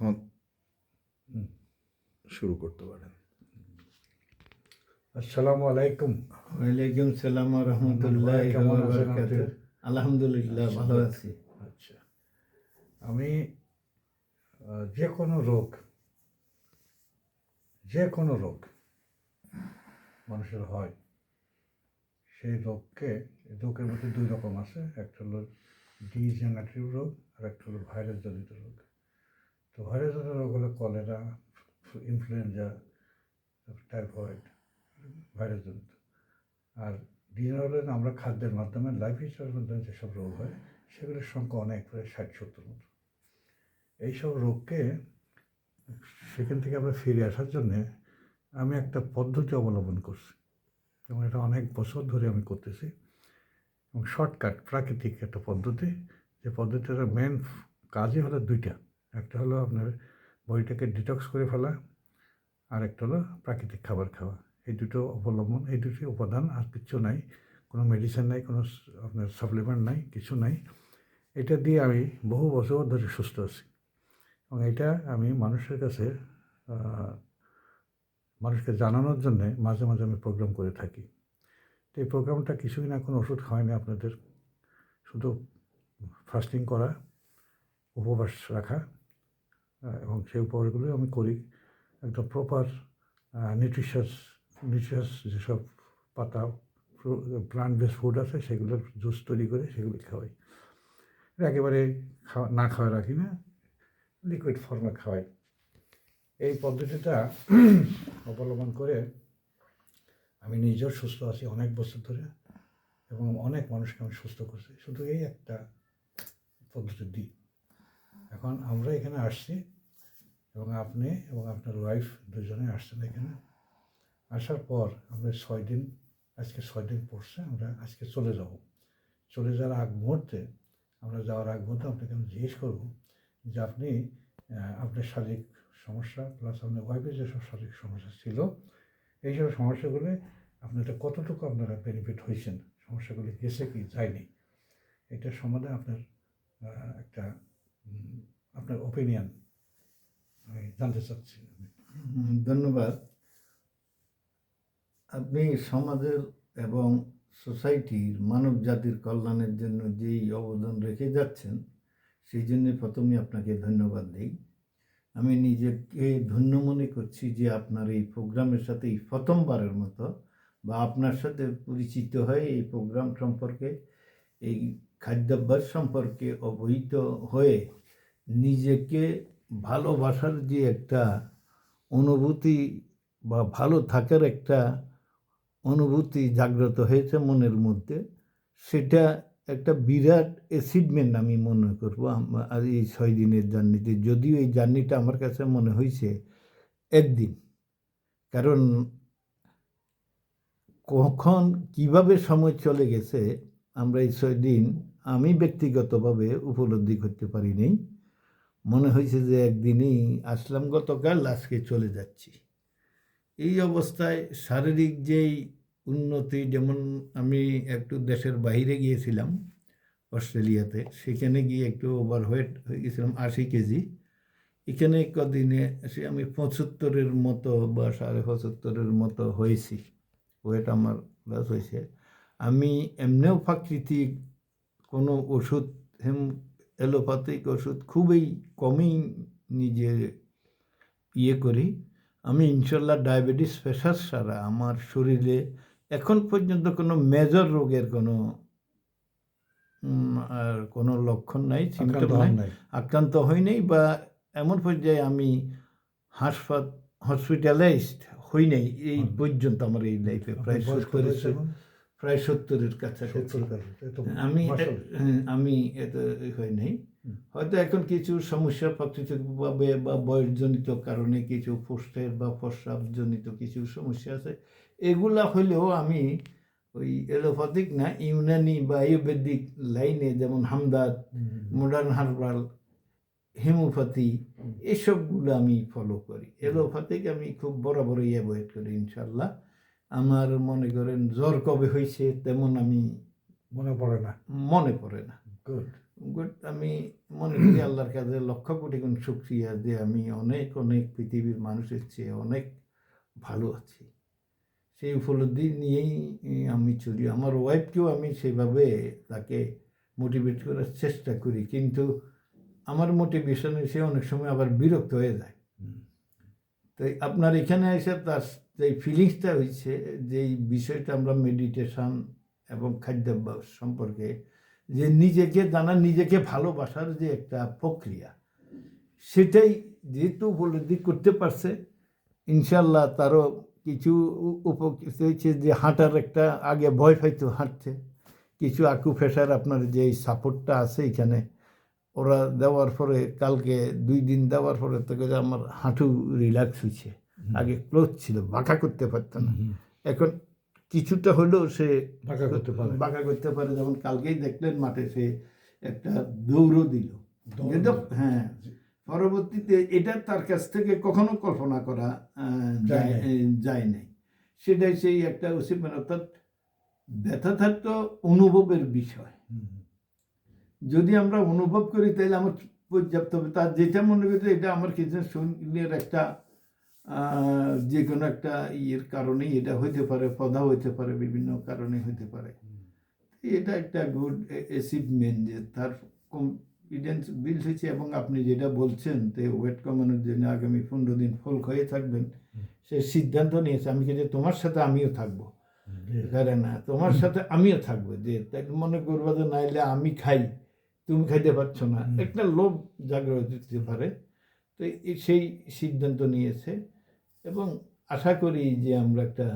এখন শুরু করতে পারেন। আসসালামু আলাইকুম। ওয়ালাইকুম সালাম রহমতুল্লাহ আলহামদুলিল্লাহ ভালো আছি। আচ্ছা। আমি যে কোনো রোগ যে কোনো রোগ মানুষের হয় সেই রোগকে রোগের মধ্যে দুই রকম আছে। একটা হলো ডিজেনারেটিভ রোগ আর একটা হলো ভাইরাস জনিত রোগ। তো ভাইরাস রোগ হলো কলেরা ইনফ্লুয়েঞ্জা টাইফয়েড ভাইরাস জনিত। আর ডিজেনারেল আমরা খাদ্যের মাধ্যমে লাইফ স্টাইলের মাধ্যমে যেসব রোগ হয়, সেগুলোর সংখ্যা অনেক, প্রায় ষাট সত্তর মতো। এইসব রোগকে সেখান থেকে আমরা ফিরে আসার জন্যে আমি একটা পদ্ধতি অবলম্বন করছি। এবং এটা অনেক বছর ধরে আমি করতেছি। এবং শর্টকাট প্রাকৃতিক একটা পদ্ধতি। যে পদ্ধতিটার মেন কাজই হলো দুইটা। একটা হলো আপনার বডিটাকে ডিটক্স করে ফেলা, আর একটা হলো প্রাকৃতিক খাবার খাওয়া। এই দুটো অবলম্বন, এই দুটি উপাদান আর কিচ্ছু নাই। কোনো মেডিসিন নাই, কোনো আপনার সাপ্লিমেন্ট নাই, কিছু নাই। এটা দিয়ে আমি বহু বছর ধরে সুস্থ আছি। এবং এটা আমি মানুষের কাছে মানুষকে জানানোর জন্যে মাঝে মাঝে আমি প্রোগ্রাম করে থাকি। তো এই প্রোগ্রামটা কিছুই না, কোনো ওষুধ খাওয়াই না আপনাদের। শুধু ফাস্টিং করা, উপবাস রাখা। এবং সেই উপহারগুলো আমি করি। একদম প্রপার নিউট্রিশাস নিউট্রিশাস যেসব পাতা প্লান্ট বেস ফুড আছে সেগুলোর জুস তৈরি করে সেগুলো খাওয়াই। একেবারে খাওয়া, না খাওয়া রাখি না লিকুইড ফর্মে খাওয়াই। এই পদ্ধতিটা অবলম্বন করে আমি নিজেও সুস্থ আছি অনেক বছর ধরে এবং অনেক মানুষকে আমি সুস্থ করছি। শুধু এই একটা পদ্ধতি দিই। এখন আমরা এখানে আসছি এবং আপনি এবং আপনার ওয়াইফ দুজনে আসছেন এখানে। আসার পর আমরা ছয় দিন, আজকে ছয় দিন পড়ছে, আমরা আজকে চলে যাব। চলে যাওয়ার আগ মুহূর্তে আমরা যাওয়ার আগ মুহূর্তে আপনাকে আমি জিজ্ঞেস করব যে আপনি আপনার শারীরিক সমস্যা প্লাস আপনার ওয়াইফের যেসব শারীরিক সমস্যা ছিল এইসব সমস্যাগুলো আপনারা কতটুকু আপনারা বেনিফিট হয়েছেন? সমস্যাগুলি গেছে কি যায়নি? এটা সম্বন্ধে আপনার একটা আপনার ওপিনিয়ন জানতে চাচ্ছি। ধন্যবাদ। আপনি সমাজের এবং সোসাইটির মানব জাতির কল্যাণের জন্য যেই অবদান রেখে যাচ্ছেন, সেই জন্য প্রথমে আপনাকে ধন্যবাদ দিই। আমি নিজেকে ধন্য মনে করছি যে আপনার এই প্রোগ্রামের সাথে এই প্রথমবারের মতো বা আপনার সাথে পরিচিত হয়ে এই প্রোগ্রাম সম্পর্কে, এই খাদ্যাভ্যাস সম্পর্কে অবহিত হয়ে নিজেকে ভালোবাসার যে একটা অনুভূতি বা ভালো থাকার একটা অনুভূতি জাগ্রত হয়েছে মনের মধ্যে, সেটা একটা বিরাট অ্যাচিভমেন্ট আমি মনে করব আর এই ছয় দিনের জার্নিতে। যদিও এই জার্নিটা আমার কাছে মনে হয়েছে একদিন। কারণ কখন কীভাবে সময় চলে গেছে, আমরা এই ছয় দিন আমি ব্যক্তিগতভাবে উপলব্ধি করতে পারিনি মনে হয়েছে যে একদিনই আসলাম গতকাল, আজকে চলে যাচ্ছি। এই অবস্থায় শারীরিক যেই উন্নতি, যেমন আমি একটু দেশের বাইরে গিয়েছিলাম, অস্ট্রেলিয়াতে, সেখানে গিয়ে একটু ওভারওয়েট হয়ে গেছিলাম আশি কেজি। এখানে কদিনে সে আমি পঁচাত্তরের মতো বা সাড়ে পঁচাত্তরের মতো হয়েছি। ওয়েট আমার লস হয়েছে। আমি এমনিও প্রাকৃতিক কোনো ওষুধ, হেম অ্যালোপ্যাথিক ওষুধ খুবই কমই নিজে ইয়ে করি। আমি ইনশাল্লাহ ডায়াবেটিস প্রেশার ছাড়া আমার শরীরে এখন পর্যন্ত কোনো মেজর রোগের কোনো আর কোনো লক্ষণ নাই হন নাই। নাই। আক্রান্ত হইনি বা এমন পর্যায়ে আমি হাসপাত হসপিটালাইজড হই নাই এই পর্যন্ত আমার এই লাইফে প্রায় হয়েছে এখন? প্রায় সত্তরের কাছাকাছি। কাছে আমি আমি এত হয় নাই। হয়তো এখন কিছু সমস্যা প্রাকৃতিকভাবে বা বয়সজনিত কারণে কিছু পোস্টের বা প্রস্রাবজনিত কিছু সমস্যা আছে। এগুলা হলেও আমি ওই এলোপ্যাথিক না ইউনানি বা আয়ুর্বেদিক লাইনে যেমন হামদাদ হুম। মডার্ন হার্বাল হেমোপ্যাথি এসবগুলো আমি ফলো করি। এলোপ্যাথিক আমি খুব বরাবরই অ্যাভয়েড করি ইনশাল্লাহ। আমার মনে করেন জ্বর কবে হয়েছে তেমন আমি মনে পড়ে না। মনে পড়ে না। গুড গুড আমি মনে করি আল্লাহর কাছে লক্ষ কোটি গুণ শুক্রিয়া যে আমি অনেক অনেক পৃথিবীর মানুষের চেয়ে অনেক ভালো আছি। সেই উপলব্ধি নিয়েই আমি চলি। আমার ওয়াইফকেও আমি সেভাবে তাকে মোটিভেট করার চেষ্টা করি কিন্তু আমার মোটিভেশনে সে অনেক সময় আবার বিরক্ত হয়ে যায়। তো আপনার এখানে এসে তার যে ফিলিংসটা হয়েছে যে এই বিষয়টা আমরা মেডিটেশন এবং খাদ্যাভ্যাস সম্পর্কে যে নিজেকে জানা, নিজেকে ভালোবাসার যে একটা প্রক্রিয়া, সেটাই যেহেতু উপলব্ধি করতে পারছে ইনশাল্লাহ তারও কিছু উপকৃত হয়েছে যে হাঁটার একটা, আগে ভয় পাইতো হাঁটছে, কিছু আকু ফেসার আপনার যে সাপোর্টটা আছে এখানে, ওরা দেওয়ার পরে কালকে দুই দিন দেওয়ার পরে যে আমার হাঁটু রিল্যাক্স হয়েছে আগে ক্লোজ ছিল বাঁকা করতে পারতো না। এখন কিছুটা হলেও সে বাঁকা করতে পারে। বাঁকা করতে পারে। যেমন কালকেই দেখলেন মাঠে সে একটা দৌড়ও দিল। হ্যাঁ পরবর্তীতে এটা তার কাছ থেকে কখনো কল্পনা করা যায় নাই। সেটাই সেই একটা অসিমেন অর্থাৎ ব্যথা থাকতো অনুভবের বিষয়। যদি আমরা অনুভব করি তাহলে আমার পর্যাপ্ত হবে। তার যেটা মনে করি এটা আমার কিছু শরীরের একটা যে কোনো একটা ইয়ের কারণেই এটা হইতে পারে পদা হইতে পারে বিভিন্ন কারণে হইতে পারে। এটা একটা গুড অ্যাচিভমেন্ট যে তার কনফিডেন্স বিল্ড হয়েছে এবং আপনি যেটা বলছেন যে ওয়েট কমানোর জন্য আগামী পনেরো দিন ফল হয়ে থাকবেন সে সিদ্ধান্ত নিয়েছে আমি কিন্তু তোমার সাথে আমিও থাকব? এখানে না তোমার সাথে আমিও থাকব যে তাই মনে করব যে নাইলে আমি খাই তুমি খাইতে পারছ না। একটা লোভ জাগ্রত দিতে পারে। তো সেই সিদ্ধান্ত নিয়েছে। এবং আশা করি যে আমরা একটা